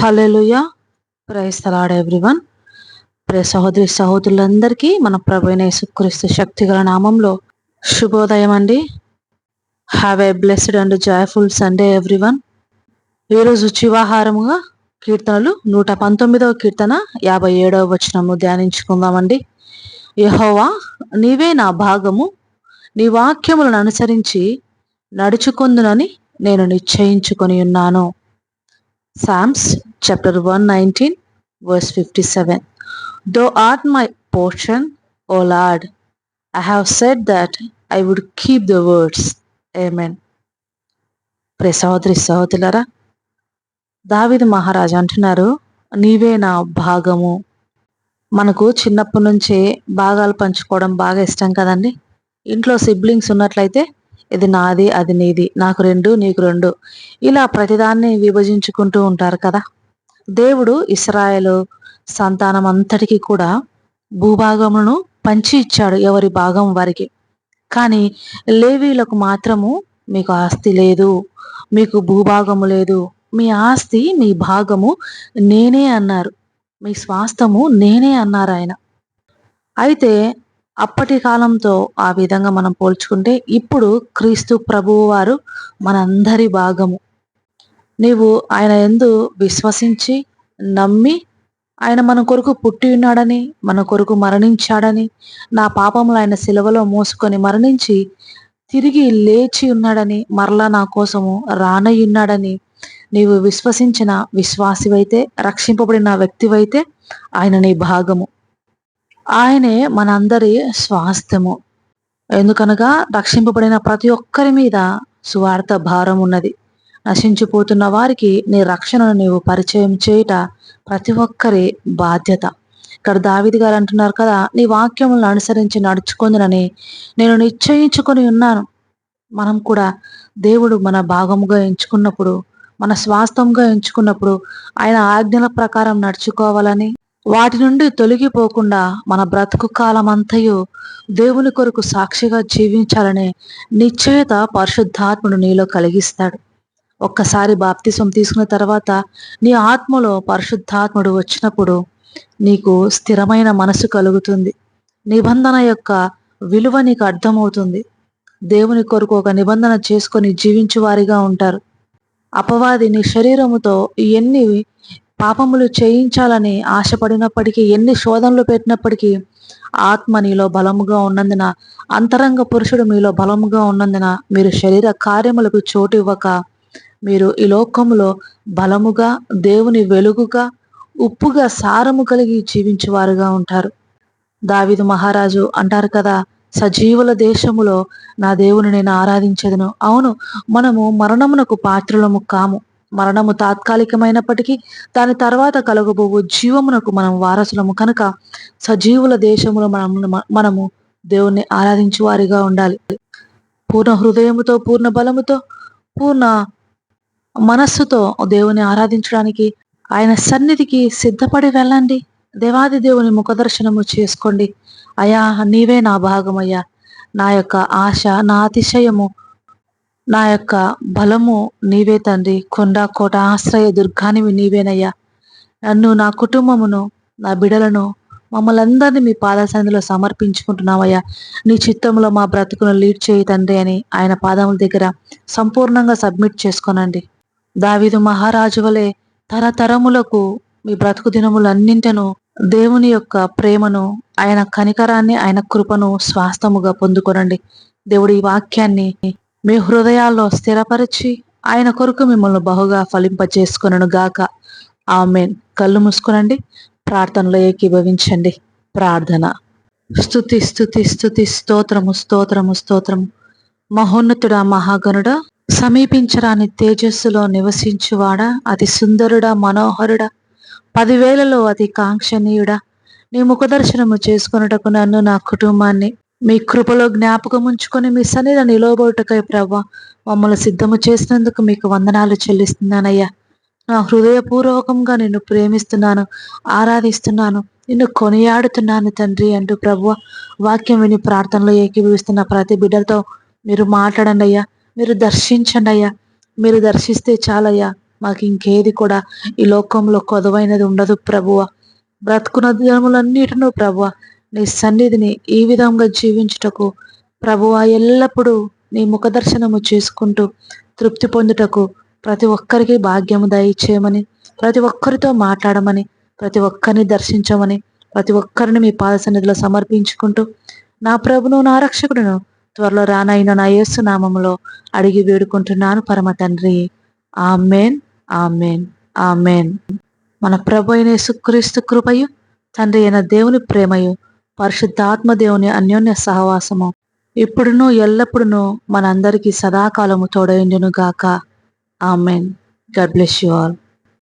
Hallelujah praise the Lord everyone. ప్రే సహోదరి సహోదరులందరికీ మన ప్రభు అయిన యేసుక్రీస్తు శక్తిగల నామంలో శుభోదయం అండి. Have a blessed and joyful Sunday everyone ఈరోజు చివాహారముగా కీర్తనలు నూట పంతొమ్మిదవ కీర్తన యాభై ఏడవ వచనము ధ్యానించుకుందామండి. యహోవా నీవే నా భాగము. నీ వాక్యములను అనుసరించి నడుచుకుందునని నేను నిశ్చయించుకొని ఉన్నాను. Psalms chapter 119, verse 57. Thou art my portion, O Lord. I have said that I would keep the words. Amen. ప్రే సహోదరి సహోదరులరా దావిది మహారాజు అంటున్నారు నీవే నా భాగము మనకు చిన్నప్పటి నుంచే భాగాలు పంచుకోవడం బాగా ఇష్టం కదండి ఇంట్లో సిబ్లింగ్స్ ఉన్నట్లయితే ఇది నాది అది నీది నాకు రెండు నీకు రెండు. ఇలా ప్రతిదాన్ని విభజించుకుంటూ ఉంటారు కదా. దేవుడు ఇస్రాయలు సంతానం అంతటికి కూడా భూభాగములను పంచి ఇచ్చాడు ఎవరి భాగం వారికి. కానీ లేవీలకు మాత్రము మీకు ఆస్తి లేదు మీకు భూభాగము లేదు. మీ ఆస్తి మీ భాగము నేనే అన్నారు. మీ స్వాస్థము నేనే అన్నారు ఆయన. అయితే అప్పటి కాలంతో ఆ విధంగా మనం పోల్చుకుంటే ఇప్పుడు క్రీస్తు ప్రభువు వారు మనందరి భాగము. నీవు ఆయన ఎందు విశ్వసించి నమ్మి ఆయన మన కొరకు పుట్టి ఉన్నాడని మన కొరకు మరణించాడని నా పాపములు ఆయన సిలువలో మోసుకొని మరణించి తిరిగి లేచి ఉన్నాడని మరలా నా కోసము రానయ్యున్నాడని నీవు విశ్వసించిన విశ్వాసివైతే రక్షింపబడిన వ్యక్తివైతే ఆయన నీ భాగము. ఆయనే మనందరి స్వాస్థ్యము. ఎందుకనగా రక్షింపబడిన ప్రతి ఒక్కరి మీద సువార్త భారం ఉన్నది. నశించిపోతున్న వారికి నీ రక్షణను నీవు పరిచయం చేయుట ప్రతి ఒక్కరి బాధ్యత. ఇక్కడ దావిది గారు అంటున్నారు కదా నీ వాక్యములను అనుసరించి నడుచుకుందునని నేను నిశ్చయించుకొని ఉన్నాను. మనం కూడా దేవుడు మన భాగముగా ఎంచుకున్నప్పుడు మన స్వాస్థంగా ఎంచుకున్నప్పుడు ఆయన ఆజ్ఞల ప్రకారం నడుచుకోవాలని వాటి నుండి తొలగిపోకుండా మన బ్రతుకు కాలం దేవుని కొరకు సాక్షిగా జీవించాలనే నిశ్చయత పరిశుద్ధాత్ముడు నీలో కలిగిస్తాడు. ఒక్కసారి బాప్తిసం తీసుకున్న తర్వాత నీ ఆత్మలో పరిశుద్ధాత్ముడు వచ్చినప్పుడు నీకు స్థిరమైన మనసు కలుగుతుంది. నిబంధన యొక్క విలువ నీకు అర్థమవుతుంది. దేవుని కొరకు ఒక నిబంధన చేసుకొని జీవించు వారిగా ఉంటారు. అపవాది నీ శరీరముతో ఎన్ని పాపములు చేయించాలని ఆశపడినప్పటికీ ఎన్ని శోధనలు పెట్టినప్పటికీ ఆత్మ నీలో బలముగా ఉన్నందున అంతరంగ పురుషుడు మీలో బలముగా ఉన్నందున మీరు శరీర కార్యములకు చోటు ఇవ్వక మీరు ఈ లోకములో బలముగా దేవుని వెలుగుగా ఉప్పుగా సారము కలిగి జీవించేవారుగా ఉంటారు. దావిదు మహారాజు అంటారు కదా సజీవుల దేశములో నా దేవుని నేను ఆరాధించదును. అవును మనము మరణమునకు పాత్రలము కాము. మరణము తాత్కాలికమైనప్పటికీ దాని తర్వాత కలగబోవు జీవమునకు మనం వారసులము. కనుక సజీవుల దేశములో మనం మనము దేవుణ్ణి ఆరాధించు వారిగా ఉండాలి. పూర్ణ హృదయముతో పూర్ణ బలముతో పూర్ణ మనస్సుతో దేవుని ఆరాధించడానికి ఆయన సన్నిధికి సిద్ధపడి వెళ్ళండి. దేవాది దేవుని ముఖదర్శనము చేసుకోండి. అయా నీవే నా భాగమయ్యా. నా యొక్క ఆశ నా అతిశయము నా యొక్క బలము నీవే తండ్రి. కొండ కోట ఆశ్రయ దుర్గానివి నీవేనయ్యా. నన్ను నా కుటుంబమును నా బిడలను మమ్మల్ని అందరినీ మీ పాదసన్నిధిలో సమర్పించుకుంటున్నామయ్యా నీ చిత్తంలో మా బ్రతుకును లీడ్ చేయి తండ్రి అని ఆయన పాదముల దగ్గర సంపూర్ణంగా సబ్మిట్ చేసుకోనండి. దావిదు మహారాజు వలె తరతరములకు మీ బ్రతుకు దినములన్నింటను దేవుని యొక్క ప్రేమను ఆయన కనికరాన్ని ఆయన కృపను స్వాస్థముగా పొందుకోనండి. దేవుడి ఈ వాక్యాన్ని మీ హృదయాల్లో స్థిరపరిచి ఆయన కొరకు మిమ్మల్ని బహుగా ఫలింపజేసుకొనను గాక. ఆమెన్. కళ్ళు మూసుకునండి. ప్రార్థనలో ఏకీభవించండి. ప్రార్థన. స్థుతి స్థుతి స్థుతి స్తోత్రము స్తోత్రము స్తోత్రము. మహోన్నతుడా మహాగణుడా సమీపించరాని తేజస్సులో నివసించువాడా అతి సుందరుడా మనోహరుడా పదివేలలో అతి కాంక్షణీయుడా నీ ముఖదర్శనము చేసుకున్నటకు నన్ను నా కుటుంబాన్ని మీ కృపలో జ్ఞాపకం ఉంచుకొని మీ సన్నిధి నిలవబోటకై ప్రభా మమ్మల్ని సిద్ధము చేసినందుకు మీకు వందనాలు చెల్లిస్తున్నానయ్యా. నా హృదయపూర్వకంగా నిన్ను ప్రేమిస్తున్నాను ఆరాధిస్తున్నాను నిన్ను కొనియాడుతున్నాను తండ్రి అంటూ ప్రభు వాక్యం విని ప్రార్థనలో ఏకీభవిస్తున్న ప్రతి బిడ్డలతో మీరు మాట్లాడండి అయ్యా మీరు దర్శించండి అయ్యా మీరు దర్శిస్తే చాలయ్యా మాకు ఇంకేది కూడా ఈ లోకంలో కొదవైనది ఉండదు ప్రభువ బ్రతుకున్న దినములన్నిటినూ ప్రభువ నీ సన్నిధిని ఈ విధంగా జీవించుటకు ప్రభువా ఎల్లప్పుడూ నీ ముఖదర్శనము చేసుకుంటూ తృప్తి పొందుటకు ప్రతి ఒక్కరికి భాగ్యము దయచేయమని ప్రతి ఒక్కరితో మాట్లాడమని ప్రతి ఒక్కరిని దర్శించమని ప్రతి ఒక్కరిని మీ పాద సన్నిధిలో సమర్పించుకుంటూ నా ప్రభును నా రక్షకుడును త్వరలో రానైన నా యేసు నామములో అడిగి వేడుకుంటున్నాను. పరమ తండ్రి. ఆమెన్. ఆమెన్. ఆమెన్. మన ప్రభు అయిన యేసుక్రీస్తు కృపయు తండ్రి అయిన దేవుని ప్రేమయు పరిశుద్ధాత్మ దేవుని అన్యోన్య సహవాసము. ఇప్పుడును ఎల్లప్పుడును మనందరికీ సదాకాలము తోడైండును గాక amen. God bless you all.